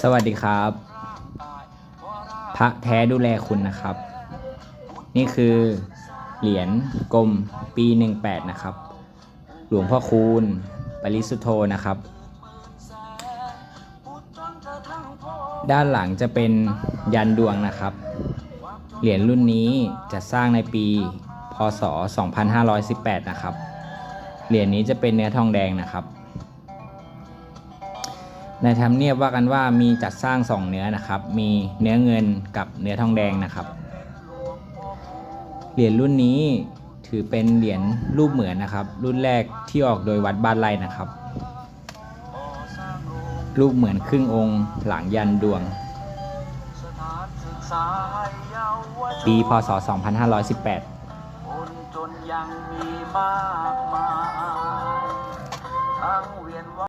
สวัสดีครับ พระแท้ดูแลคุณนะครับ นี่คือเหรียญกลมปี 18 นะครับ หลวงพ่อคูณ ปริสุธโธนะครับ ด้านหลังจะเป็นยันดวงนะครับ เหรียญรุ่นนี้จะสร้างในปี พศ 2518 นะครับ เหรียญนี้จะเป็นเนื้อทองแดงนะครับ ในธรรมเนียบว่ากันว่ามีจัดสร้างสองเนื้อนะครับ มีเนื้อเงินกับเนื้อทองแดงนะครับ เหรียญรุ่นนี้ถือเป็นเหรียญรูปเหมือนนะครับ รุ่นแรกที่ออกโดยวัดบ้านไร่นะครับ รูปเหมือนครึ่งองค์หลังยันดวง ปีพศ 2518คนจนยังมีมากมายทั้งเวียนว่า